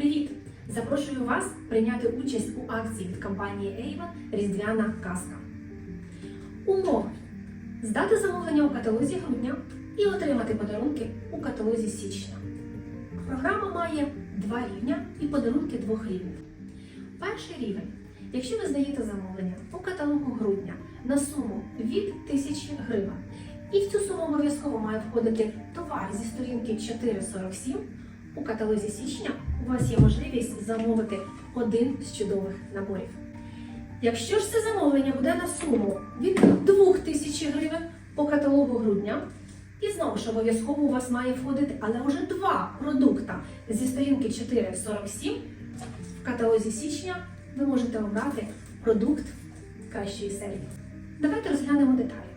Привіт! Запрошую вас прийняти участь у акції від компанії Avon Різдвяна казка. Умови: здати замовлення у каталозі грудня і отримати подарунки у каталозі січня. Програма має два рівня і подарунки двох рівнів. Перший рівень. Якщо ви здаєте замовлення у каталогу грудня на суму від 1000 гривень, і в цю суму обов'язково має входити товар зі сторінки 447, у каталозі січня у вас є можливість замовити один з чудових наборів. Якщо ж це замовлення буде на суму від 2000 гривень по каталогу грудня, і знову ж обов'язково у вас має входити, але вже два продукта зі сторінки 447 в каталозі січня ви можете обрати продукт кращої серії. Давайте розглянемо деталі.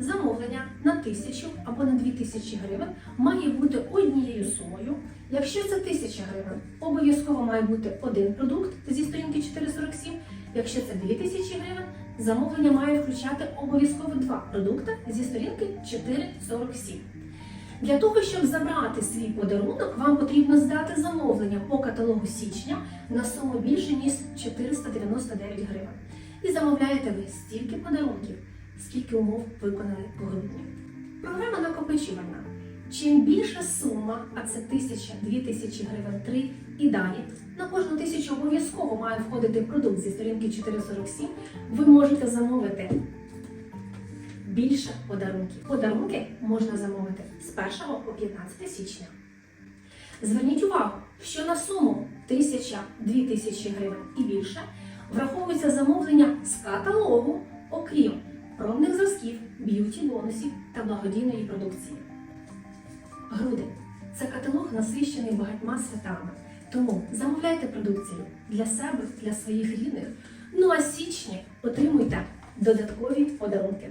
Замовлення на 1000 або на 2000 гривень має бути однією сумою. Якщо це 1000 гривень, обов'язково має бути один продукт зі сторінки 447. Якщо це 2000 гривень, замовлення має включати обов'язково два продукти зі сторінки 447. Для того, щоб забрати свій подарунок, вам потрібно здати замовлення по каталогу січня на суму більше ніж 499 гривень. І замовляєте ви стільки подарунків, скільки умов виконали по грудню. Програма накопичувальна. Чим більша сума, а це тисяча, дві тисячі гривень, три і далі, на кожну тисячу обов'язково має входити продукт зі сторінки 447, ви можете замовити більше подарунків. Подарунки можна замовити з 1 по 15 січня. Зверніть увагу, що на суму 1000-2000 гривень і більше враховується замовлення з каталогу, окрім пробних зразків, б'юті бонусів та благодійної продукції. Грудень це каталог насищений багатьма святами. Тому замовляйте продукцію для себе, для своїх рідних. Ну а січні отримуйте додаткові подарунки.